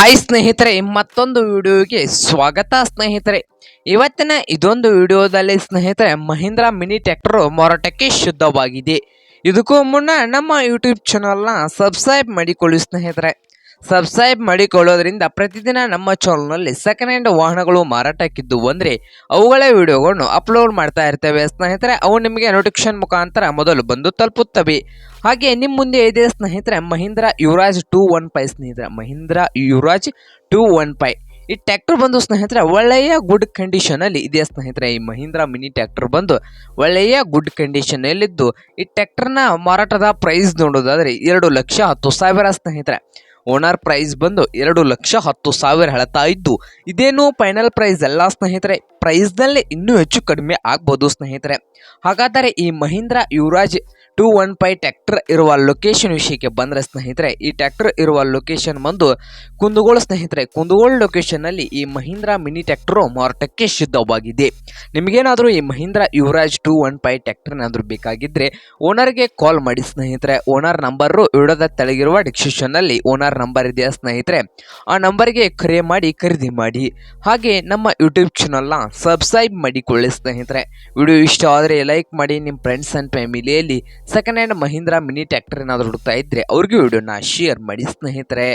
Hi ಸ್ನೇಹಿತರೆ, ಮತ್ತೊಂದು ವಿಡಿಯೋಗೆ ಸ್ವಾಗತ ಸ್ನೇಹಿತರೆ. ಇವತ್ತಿನ ಇದೊಂದು ವಿಡಿಯೋದಲ್ಲಿ ಸ್ನೇಹಿತರೆ, ಮಹೀಂದ್ರ ಮಿನಿ ಟ್ರ್ಯಾಕ್ಟರ್ ಮಾರಾಟಕ್ಕೆ ಶುದ್ಧವಾಗಿದೆ. ಇದಕ್ಕೂ ಮುನ್ನ ನಮ್ಮ ಯೂಟ್ಯೂಬ್ ಚಾನಲ್ನ ಸಬ್ಸ್ಕ್ರೈಬ್ ಮಾಡಿಕೊಳ್ಳಿ ಸ್ನೇಹಿತರೆ. ಸಬ್ಸ್ಕ್ರೈಬ್ ಮಾಡಿಕೊಳ್ಳೋದ್ರಿಂದ ಪ್ರತಿದಿನ ನಮ್ಮ ಚಾನಲ್ನಲ್ಲಿ ಸೆಕೆಂಡ್ ಹ್ಯಾಂಡ್ ವಾಹನಗಳು ಮಾರಾಟಕ್ಕಿದ್ದು ಅಂದರೆ ಅವುಗಳ ವಿಡಿಯೋಗಳನ್ನು ಅಪ್ಲೋಡ್ ಮಾಡ್ತಾ ಇರ್ತೇವೆ. ಸ್ನೇಹಿತರೆ, ಅವು ನಿಮಗೆ ನೋಟಿಫಿಕೇಶನ್ ಮುಖಾಂತರ ಮೊದಲು ಬಂದು ತಲುಪುತ್ತವೆ. ಹಾಗೆ ನಿಮ್ಮ ಮುಂದೆ ಇದೆ ಸ್ನೇಹಿತರೆ, Mahindra Yuvraj two one five ಸ್ನೇಹಿತರೆ, Mahindra Yuvraj two one five ಈ ಟ್ರ್ಯಾಕ್ಟರ್ ಬಂದು ಸ್ನೇಹಿತರೆ, ಒಳ್ಳೆಯ ಗುಡ್ ಕಂಡೀಷನಲ್ಲಿ ಇದೆ ಸ್ನೇಹಿತರೆ. ಈ ಮಹೀಂದ್ರ ಮಿನಿ ಟ್ಯಾಕ್ಟರ್ ಬಂದು ಒಳ್ಳೆಯ ಗುಡ್ ಕಂಡೀಷನಲ್ಲಿದ್ದು ಈ ಟ್ಯಾಕ್ಟರ್ನ ಮಾರಾಟದ ಪ್ರೈಸ್ ನೋಡೋದಾದರೆ ಎರಡು ಲಕ್ಷ ಹತ್ತು ಸಾವಿರ ಸ್ನೇಹಿತರೆ. ಓನರ್ ಪ್ರೈಸ್ ಬಂದು ಎರಡು ಲಕ್ಷ ಹತ್ತು ಸಾವಿರ ಹೇಳ್ತಾ ಇದ್ದು, ಇದೇನು ಫೈನಲ್ ಪ್ರೈಸ್ ಎಲ್ಲ ಸ್ನೇಹಿತರೆ. ಪ್ರೈಸ್ನಲ್ಲೇ ಇನ್ನೂ ಹೆಚ್ಚು ಕಡಿಮೆ ಆಗ್ಬೋದು ಸ್ನೇಹಿತರೆ. ಹಾಗಾದರೆ ಈ Mahindra Yuvraj two one five tractor ಇರುವ ಲೊಕೇಶನ್ ವಿಷಯಕ್ಕೆ ಬಂದರೆ ಸ್ನೇಹಿತರೆ, ಈ ಟ್ಯಾಕ್ಟರ್ ಇರುವ ಲೊಕೇಶನ್ ಬಂದು ಕುಂದಗೋಳ ಸ್ನೇಹಿತರೆ, ಕುಂದಗೋಳ ಲೊಕೇಶನ್ನಲ್ಲಿ ಈ ಮಹೀಂದ್ರ ಮಿನಿ ಟ್ಯಾಕ್ಟರು ಮಾರಾಟಕ್ಕೆ ಸಿದ್ಧವಾಗಿದೆ. ನಿಮಗೇನಾದರೂ ಈ Mahindra Yuvraj two one five ಟ್ಯಾಕ್ಟರ್ನಾದರೂ ಬೇಕಾಗಿದ್ದರೆ ಓನರ್ಗೆ ಕಾಲ್ ಮಾಡಿ ಸ್ನೇಹಿತರೆ. ಓನರ್ ನಂಬರು ವಿಡೋದ ತೆಳಗಿರುವ ಡಿಸ್ಕ್ರಿಪ್ಷನ್ನಲ್ಲಿ ಓನರ್ ನಂಬರ್ ಇದೆಯಾ ಸ್ನೇಹಿತರೆ? ಆ ನಂಬರ್ಗೆ ಕರೆ ಮಾಡಿ, ಖರೀದಿ ಮಾಡಿ. ಹಾಗೆ ನಮ್ಮ ಯೂಟ್ಯೂಬ್ ಚಾನಲ್ನ ಸಬ್ಸ್ಕ್ರೈಬ್ ಮಾಡಿಕೊಳ್ಳಿ ಸ್ನೇಹಿತರೆ. ವಿಡಿಯೋ ಇಷ್ಟ ಆದರೆ ಲೈಕ್ ಮಾಡಿ ನಿಮ್ಮ ಫ್ರೆಂಡ್ಸ್ ಆ್ಯಂಡ್ ಫ್ಯಾಮಿಲಿಯಲ್ಲಿ second hand Mahindra mini tractor ಏನಾದರೂ ಹುಡುಕ್ತಾ ಇದ್ರೆ ಅವ್ರಿಗೂ ವಿಡಿಯೋನ ಶೇರ್ ಮಾಡಿ ಸ್ನೇಹಿತರೆ.